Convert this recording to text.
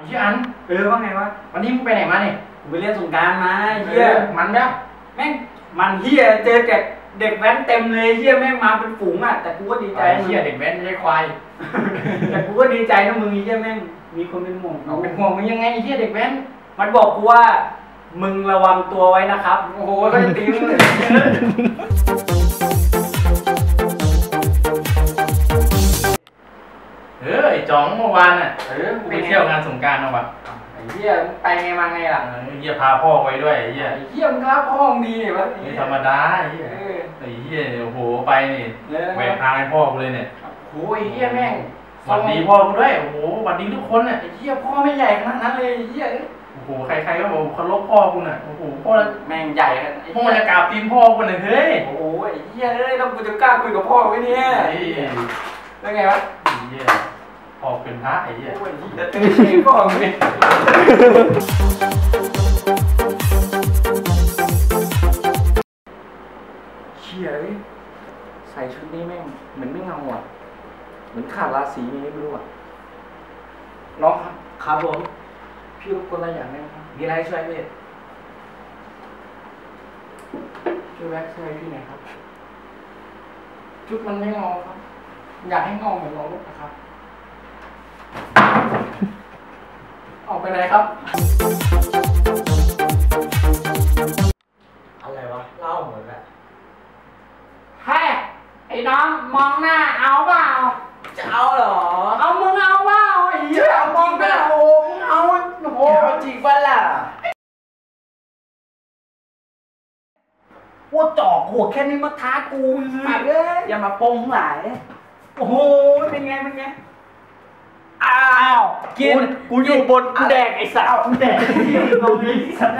ไอ้เหี้ยอันเออว่าไงวะวันนี้มึงไปไหนมาเนี่ยกูไปเล่นสงกรารมาไอ้เฮีเฮียยมันปะแม่งมันเฮียเจอแต่เด็กแว้นเต็มเลยเฮียแม่งมาเป็นฝูงอะแต่กูก็ดีใจไอ้นะมึงเหี้ยเด็กแว้นไม่ใช่ควายแต่กูก็ดีใจนะมึงเฮียแม่งมีคนเป็นห่วงเอากูเป็นห่วงมึงยังไงไอ้เหี้ยเด็กแว้นมันบอกกูว่า มึงระวังตัวไว้นะครับ โอ้โหก็จะตีมึงเลย เออไอ้จ๋องเมื่อวานอะเออกูไปเที่ยวงานสงกรารเอาวะไอ้เฮียมึงไปไงมาไงล่ะเออไอ้เหี้ยพาพ่อไปด้วยไอ้เหี้ยไอ้เฮียมึงรับห้องดีเนี่ยวะไม่ธรรมดาไอ้เหี้ยเออไอ้เหี้ยโอ้โหไปนี่เลยแหวกทางให้พ่อกูเลยเนี่ยโอ้ยไอ้เฮียแม่งสวัสดีพ่อกูด้วยโอ้โหสวัสดีทุกคนน่ะไอ้เฮียพ่อไม่ใหญ่ขนาดนั้นเลยไอ้เฮียโอ้โหใครๆก็บอกเคารพพ่อกูน่ะโอ้โหพ่อแม่งใหญ่ขนาดไอ้พ่อเหี้ยจะกราบตีนพ่อกูน่ะเฮ้ยโอ้โหไอ้เหี้ยเอ้ยแล้วกูจะกล้าคุยกับพ่อไหมเนี่ยไอ้เหี้ยแล้วไงวะไอ้เหี้ย พ่อเป็นพระไอ้เหี้ยโอ้ยเหี้ยตื่นเองพ่อมึงเนี่ยเชี่ยเอ้ยใส่ชุดนี้แม่งเหมือนไม่เงาอะ เหมือนขาดราศียังไงไม่รู้อะน้องครับครับผมพี่รบกวนอะไรอย่างหนึงครับมีอะไรให้ช่วยพี่ช่วยแว็กซ์ช่วยพี่หน่อยครับชุดมันไม่งอครับ อยากให้งอเหมือนน้องลูกนะครับ ออก ไปไหนครับ อะไรวะเล่าหมดแหละแฮ่ไอ้น้องมองหน้าเอาเปล่า จะเอาเหรอ เอามึงเอาเปล่าไอ้เหี้ยมองหน้าโอ้มึงเอาโอ้โหเอาจริงป่ะล่ะว่าจอกหัวแค่นี้มาท้ากูอีกเอ้ยอย่ามาโปงหลาย โอ้โหเป็นไงเป็นไงอ้าว กินกูอยู่บนกูแดกไอ้สาวกูแดกตรงนี้สัตว์